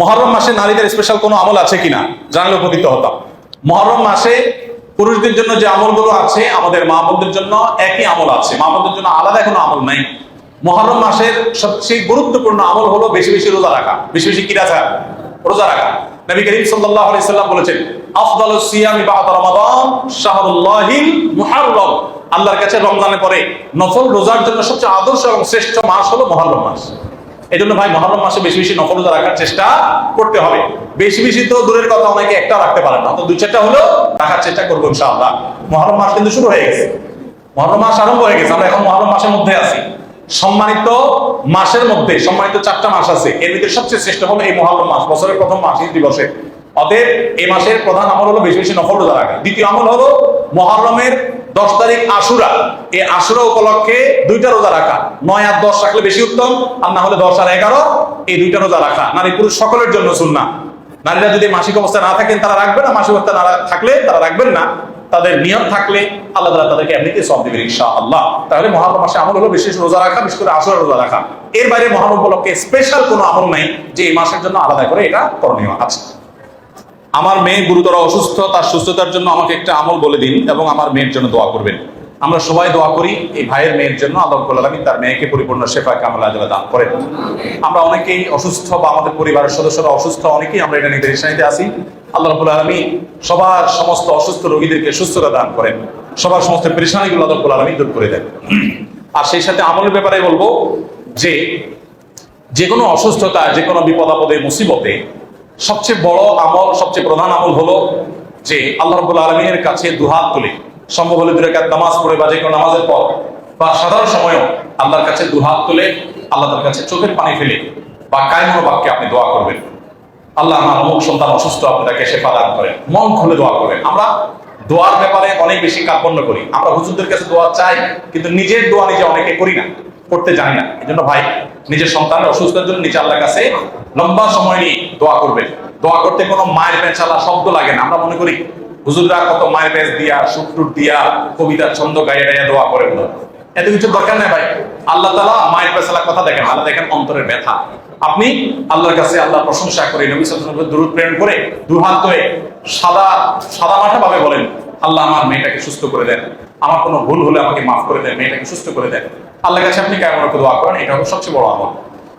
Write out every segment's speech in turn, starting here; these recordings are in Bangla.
মহরম মাসে নারীদের স্পেশাল কোনো আমল আছে কিনা? জানলে উপকৃত হতাম। মহরম মাসে পুরুষদের জন্য যে আমলগুলো আছে, আমাদের মা বোনদের জন্য একই আমল আছে। মা বোনদের জন্য আলাদা কোনো আমল নাই। মহরম মাসের সবচেয়ে গুরুত্বপূর্ণ আমল হলো বেশি বেশি রোজা রাখা। বেশি বেশি কি রাখা? রোজা রাখা। নবী করিম সাল্লাল্লাহু আলাইহি সাল্লাম বলেছেন আফদালুস সিয়ামি বা'দা রমাদান শাহরুল্লাহিল মুহাররম। আল্লাহর কাছে রমজানের পরে নফল রোজার জন্য সবচেয়ে আদর্শ এবং শ্রেষ্ঠ মাস হলো মহরম মাস। এই জন্য ভাই মহরম মাসে বেশি বেশি নফল রোজা রাখার চেষ্টা করতে হবে। বেশি বেশি তো দূরের কথা অনেকে একটা রাখতে পারে না। তো দুই চারটা হলো রাখার চেষ্টা করব ইনশাআল্লাহ। মহরম মাস কিন্তু শুরু হয়ে গেছে। মহরম মাস আরম্ভ হয়ে গেছে, আমরা এখন মহরম মাসের মধ্যে আছি। সম্মানিত মাসের মধ্যে, সম্মানিত চারটা মাস আছে। এর ভিতরে সবচেয়ে শ্রেষ্ঠ হলো এই মহরম মাস, বছরের প্রথম মাস ঈদ দিবসে। অতএব এই মাসের প্রধান আমল হলো বেশি বেশি নফল রোজা রাখা। দ্বিতীয় আমল হলো মহরমের দশ তারিখ আশুরা। এই আশুরা উপলক্ষে দুইটা রোজা রাখা। নয় আর দশ রাখলে বেশি উত্তম, আর না হলে দশ আর এগারো, এই দুইটা রোজা রাখা। নারী পুরুষ সকলের জন্য সুন্না নারীরা যদি মাসিক অবস্থায় না থাকেন, তারা রাখবেন না। মাসিক অবস্থায় না থাকলে তারা রাখবেন না। তাদের নিয়ম থাকলে আল্লাহ তাআলা তাদেরকে এমনিতে সব দেবেন, ইনশাআল্লাহ। তাহলে মহারম মাসে আমল হলো বিশেষ রোজা রাখা, বিশেষ করে আসরের রোজা রাখা। এর বাইরে মহারম উপলক্ষে স্পেশাল কোনো আমল নাই যে এই মাসের জন্য আলাদা করে এটা করণীয় আছে। আমার মেয়ে গুরুতর অসুস্থ, তার সুস্থতার জন্য আমাকে একটা আমল বলে দিন এবং আমার মেয়ের জন্য দোয়া করবেন। আমরা সবাই দোয়া করি এই ভাইয়ের মেয়ের জন্য। আল্লাহ রাব্বুল তার মেয়েকে পরিপূর্ণ শেফা কামলা আজলা দান করেন। আমরা অনেকেই অসুস্থ বা আমাদের পরিবারের সদস্যরা অসুস্থ, অনেকেই আমরা এটা নির্দেশনাতে আছি। আল্লাহ রাব্বুল আলামিন সবার সমস্ত অসুস্থ রোগীদেরকে সুস্থতা দান করেন। সবার সমস্ত পরেশানিগুলো আল্লাহ রাব্বুল আলামিন দূর করে দেন। আর সেই সাথে আমলের ব্যাপারে বলব যে যে কোনো অসুস্থতা যে কোনো বিপদ আপদে, মুসিবতে সবচেয়ে বড় আমল, সবচেয়ে প্রধান আমল হলো যে আল্লাহ রবুল আলমীর কাছে দুহাত তুলে। সম্ভব হলে দূরে নামাজ পড়ে বা যে কোনো নামাজের পর বা সাধারণ সময়ও আল্লাহর কাছে দুহাত তুলে আল্লাহ তার কাছে চোখের পানি ফেলে বা কায়ম বাক্যে আপনি দোয়া করবেন। আল্লাহ আমার অমুক সন্তান অসুস্থ, আপনি তাকে সেবা দান করেন। মন খুলে দোয়া করবেন আমরা দোয়ার ব্যাপারে অনেক বেশি কার্পণ্য করি। আমরা হুজুরদের কাছে দোয়া চাই, কিন্তু নিজের দোয়া নিজে অনেকে করি না, করতে জানি না। এই জন্য ভাই, নিজের সন্তানের অসুস্থতার জন্য নিজে আল্লাহর কাছে লম্বা সময় নিয়ে দোয়া করবেন। দোয়া করতে কোনো মায়ের পেঁচালা শব্দ লাগে না। আমরা মনে করি, হুজুররা কত মায়ের পেঁচ দিয়া শুক্রুর দিয়া কবিতা ছন্দ গাইয়া গাইয়া দোয়া করেন না এত কিছু দরকার নেই ভাই। আল্লাহ তালা মায়ের পেছালার কথা দেখেন। আল্লাহ দেখেন অন্তরের ব্যথা। আপনি আল্লাহর কাছে আল্লাহ প্রশংসা করে, নবী সাল্লাল্লাহু দূরত প্রেরণ করে, দুহাত ধরে সাদা সাদা মাঠা ভাবে বলেন, আল্লাহ আমার মেয়েটাকে সুস্থ করে দেন। আমার কোনো ভুল হলে আমাকে মাফ করে দেন, মেয়েটাকে সুস্থ করে দেন। আল্লাহর কাছে আপনি কেমন দোয়া করেন? এটা হলো সবচেয়ে বড় আমল।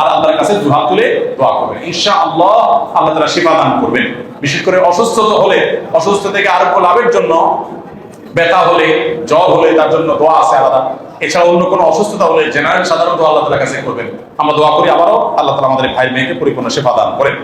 আর আল্লাহর কাছে দুহাত তুলে দোয়া করবেন। ইনশা আল্লাহ আল্লাহ তারা সেবা দান করবেন। বিশেষ করে অসুস্থ হলে অসুস্থ থেকে আরোগ্য লাভের জন্য, ব্যথা হলে, জ্বর হলে তার জন্য দোয়া আছে আলাদা। এছাড়া অন্য কোনো অসুস্থতা হলে জেনারেল সাধারণত আল্লাহ তাআলার কাছে করবেন। আমরা দোয়া করি আবারও আল্লাহ তালা আমাদের ভাই মেয়েকে পরিপূর্ণ সেবা দান করেন।